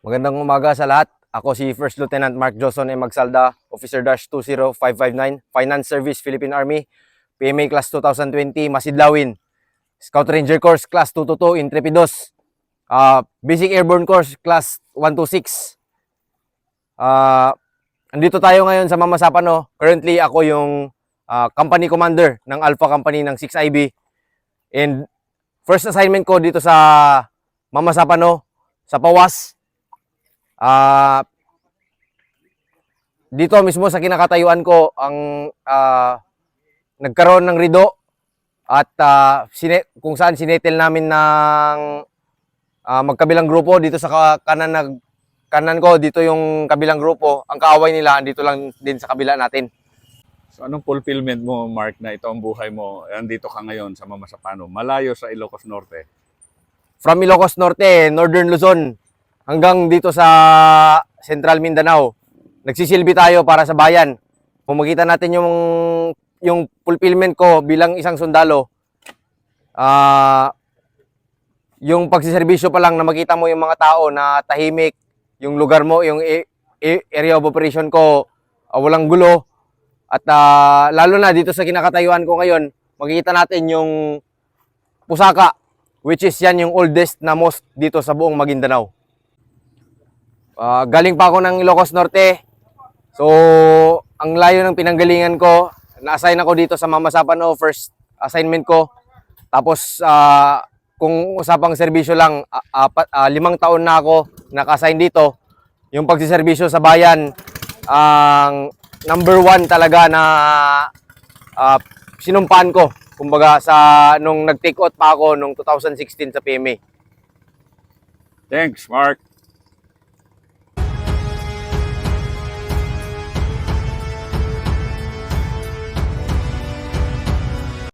Magandang umaga sa lahat. Ako si First Lieutenant Mark Johnson M. Magsalda, Officer Dash 20559, Finance Service Philippine Army, PMA Class 2020, Masidlawin, Scout Ranger Course Class 222, Intrepidos, ah, Basic Airborne Course Class 126. Ah, andito tayo ngayon sa Mamasapano. Currently, ako yung ah, company commander ng Alpha Company ng 6IB. And first assignment ko dito sa Mamasapano, sa Pawas. Ah dito mismo sa kinakatayuan ko ang ah, nagkaroon ng rido at ah, sine- kung saan sinetel namin ng ah, magkabilang grupo dito sa ka- kanan nag kanan ko dito yung kabilang grupo ang kaaway nila dito lang din sa kabila natin So anong fulfillment mo, Mark, na ito ang buhay mo? Andito ka ngayon sa Mamasapano, malayo sa Ilocos Norte. from Ilocos Norte, Northern Luzon, hanggang dito sa Central Mindanao. Nagsisilbi tayo para sa bayan. Kung makita natin yung yung fulfillment ko bilang isang sundalo, ah yung pagsiservisyo pa lang na makita mo yung mga tao na tahimik, yung lugar mo, yung a- a- area of operation ko, ah, walang gulo. At ah, lalo na dito sa kinakatayuan ko ngayon, makikita natin yung pusaka which is yan yung oldest na mosque dito sa buong Maguindanao. Ah, galing pa ako ng Ilocos Norte. So, ang layo ng pinanggalingan ko, na-assign ako dito sa Mamasapano, first assignment ko. Tapos, ah, kung usapang serbisyo lang, ah, apat, ah, limang taon na ako naka-assign dito. Yung pagsiservisyo sa bayan, ang number one talaga na ah, sinumpaan ko. Kumbaga sa nung nag-take out pa ako nung 2016 sa PMA. Thanks, Mark.